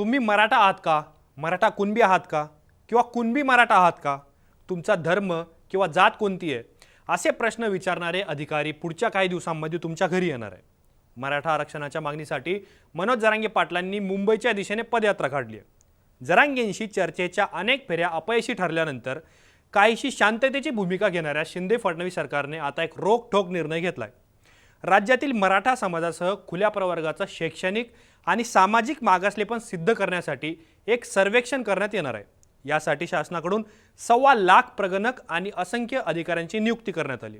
तुम्ही मराठा आहात का? मराठा कुणबी आहात का? किंवा कुणबी मराठा आहात का? तुमचा धर्म किंवा जात कोणती आहे? असे प्रश्न विचारणारे अधिकारी पुढच्या काही दिवसांमध्ये तुमच्या घरी येणार आहे मराठा आरक्षणाच्या मागणीसाठी मनोज जरांगे पाटलांनी मुंबईच्या दिशेने पदयात्रा काढली आहे. जरांगेंशी चर्चेच्या अनेक फेऱ्या अपयशी ठरल्यानंतर काहीशी शांततेची भूमिका घेणाऱ्या शिंदे फडणवीस सरकारने आता एक रोखठोक निर्णय घेतला आहे राज्यातील मराठा समाजासह खुल्या प्रवर्गाचा शैक्षणिक आणि सामाजिक मागासलेपण सिद्ध करण्यासाठी एक सर्वेक्षण करण्यात येणार आहे. यासाठी शासनाकडून सव्वा लाख प्रगणक आणि असंख्य अधिकाऱ्यांची नियुक्ती करण्यात आली.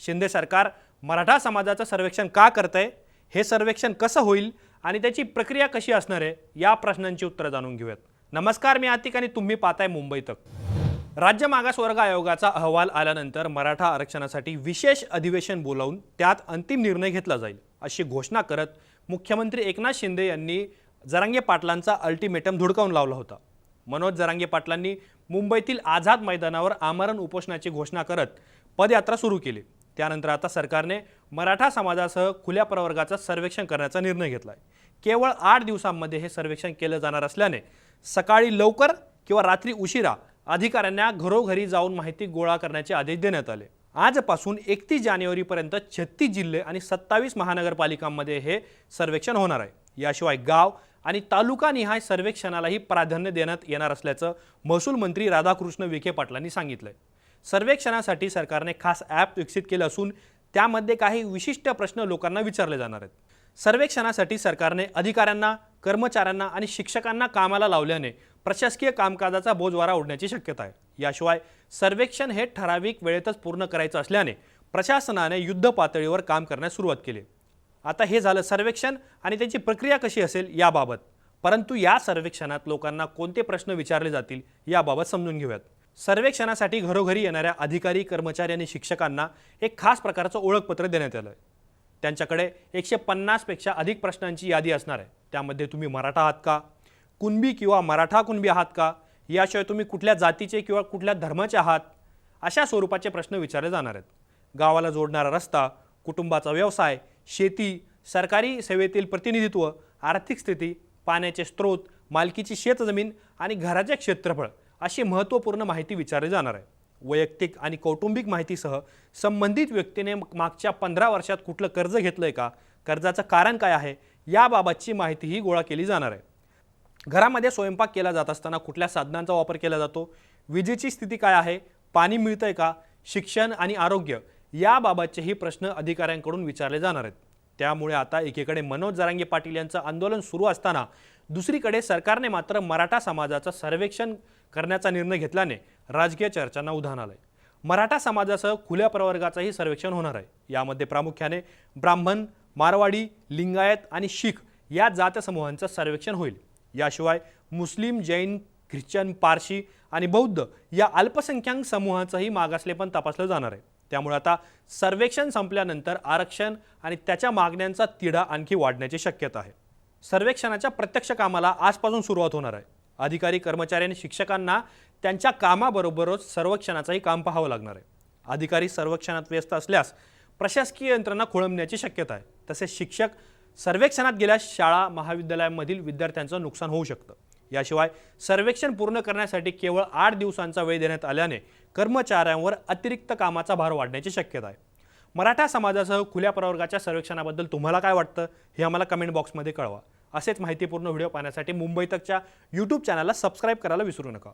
शिंदे सरकार मराठा समाजाचं सर्वेक्षण का करतंय? हे सर्वेक्षण कसं होईल आणि त्याची प्रक्रिया कशी असणार आहे? या प्रश्नांची उत्तरं जाणून घेऊयात. नमस्कार मी आतिक आणि तुम्ही पाहताय मुंबई तक. राज्य मागासवर्ग आयोगाचा अहवाल आल्यानंतर मराठा आरक्षणासाठी विशेष अधिवेशन बोलावून त्यात अंतिम निर्णय घेतला जाईल अशी घोषणा करत मुख्यमंत्री एकनाथ शिंदे यांनी जरांगे पाटलांचा अल्टिमेटम धुडकावून लावला होता. मनोज जरांगे पाटलांनी मुंबईतील आझाद मैदानावर आमरण उपोषणाची घोषणा करत पदयात्रा सुरू केली. त्यानंतर आता सरकारने मराठा समाजासह खुल्या प्रवर्गाचं सर्वेक्षण करण्याचा निर्णय घेतला आहे केवळ आठ दिवसांमध्ये हे सर्वेक्षण केलं जाणार असल्याने सकाळी लवकर किंवा रात्री उशिरा अधिकाऱ्यांना घरोघरी जाऊन माहिती गोळा करण्याचे आदेश देण्यात आले. आजपासून एकतीस जानेवारीपर्यंत छत्तीस जिल्हे आणि सत्तावीस महानगरपालिकांमध्ये हे सर्वेक्षण होणार आहे. याशिवाय गाव आणि तालुकानिहाय सर्वेक्षणालाही प्राधान्य देण्यात येणार असल्याचं महसूल मंत्री राधाकृष्ण विखे पाटलांनी सांगितलंय. सर्वेक्षणासाठी सरकारने खास ॲप विकसित केलं असून त्यामध्ये काही विशिष्ट प्रश्न लोकांना विचारले जाणार आहेत. सर्वेक्षणासाठी सरकारने अधिकाऱ्यांना कर्मचाऱ्यांना आणि शिक्षकांना कामाला लावल्याने प्रशासकीय कामकाजाचा बोजवारा ओढण्याची शक्यता आहे. याशिवाय सर्वेक्षण हे ठराविक वेळेतच पूर्ण करायचं असल्याने प्रशासनाने युद्ध पातळीवर काम करण्यास सुरुवात केली. आता हे झालं सर्वेक्षण आणि त्याची प्रक्रिया कशी असेल याबाबत. परंतु या सर्वेक्षणात लोकांना कोणते प्रश्न विचारले जातील याबाबत समजून घेऊयात. सर्वेक्षणासाठी घरोघरी येणाऱ्या अधिकारी कर्मचारी आणि शिक्षकांना एक खास प्रकारचं ओळखपत्र देण्यात आलं आहे त्यांच्याकडे एकशे पन्नासपेक्षा अधिक प्रश्नांची यादी असणार आहे. त्यामध्ये तुम्ही मराठा आहात का? कुणबी किंवा मराठा कुणबी आहात का? याशिवाय तुम्ही कुठल्या जातीचे किंवा कुठल्या धर्माचे आहात अशा स्वरूपाचे प्रश्न विचारले जाणार आहेत. गावाला जोडणारा रस्ता कुटुंबाचा व्यवसाय शेती सरकारी सेवेतील प्रतिनिधित्व आर्थिक स्थिती पाण्याचे स्रोत मालकीची शेतजमीन आणि घराचे क्षेत्रफळ अशी महत्त्वपूर्ण माहिती विचारली जाणार आहे. वैयक्तिक आणि कौटुंबिक माहितीसह संबंधित व्यक्तीने मागच्या पंधरा वर्षात कुठलं कर्ज घेतलं आहे का कर्जाचं कारण काय आहे याबाबतची माहितीही गोळा केली जाणार आहे. घरामध्ये स्वयंपाक केला जात असताना कुठल्या साधनांचा वापर केला जातो? विजेची स्थिती काय आहे? पाणी मिळतंय का? शिक्षण आणि आरोग्य याबाबतचेही प्रश्न अधिकाऱ्यांकडून विचारले जाणार आहेत. त्यामुळे आता एकीकडे मनोज जरांगे पाटील यांचं आंदोलन सुरू असताना दुसरीकडे सरकारने मात्र मराठा समाजाचं सर्वेक्षण करण्याचा निर्णय घेतल्याने राजकीय चर्चांना उधाण आहे मराठा समाजासह खुल्या प्रवर्गाचंही सर्वेक्षण होणार आहे. यामध्ये प्रामुख्याने ब्राह्मण मारवाडी लिंगायत आणि शीख या जातसमूहांचं सर्वेक्षण होईल. याशिवाय मुस्लिम जैन ख्रिश्चन पारशी आणि बौद्ध या अल्पसंख्याक समूहाचंही मागासलेपण तपासलं जाणार आहे. त्यामुळे आता सर्वेक्षण संपल्यानंतर आरक्षण आणि त्याच्या मागण्यांचा तिढा आणखी वाढण्याची शक्यता आहे. सर्वेक्षणाच्या प्रत्यक्ष कामाला आजपासून सुरुवात होणार आहे. अधिकारी कर्मचारी आणि शिक्षकांना त्यांच्या कामाबरोबरच सर्वेक्षणाचंही काम पाहावं लागणार आहे. अधिकारी सर्वेक्षणात व्यस्त असल्यास प्रशासकीय यंत्रणा खोळंबण्याची शक्यता आहे. तसेच शिक्षक सर्वेक्षणात गेल्यास शाळा महाविद्यालयांमधील विद्यार्थ्यांचं नुकसान होऊ शकतं. याशिवाय सर्वेक्षण पूर्ण करण्यासाठी केवळ आठ दिवसांचा वेळ देण्यात आल्याने कर्मचाऱ्यांवर अतिरिक्त कामाचा भार वाढण्याची शक्यता आहे. मराठा समाजासह खुल्या प्रवर्गाच्या सर्वेक्षणाबद्दल तुम्हाला काय वाटतं हे आम्हाला कमेंट बॉक्समध्ये कळवा. असेच माहितीपूर्ण व्हिडिओ पाहण्यासाठी मुंबई तकच्या यूट्यूब चॅनलला सबस्क्राईब करायला विसरू नका.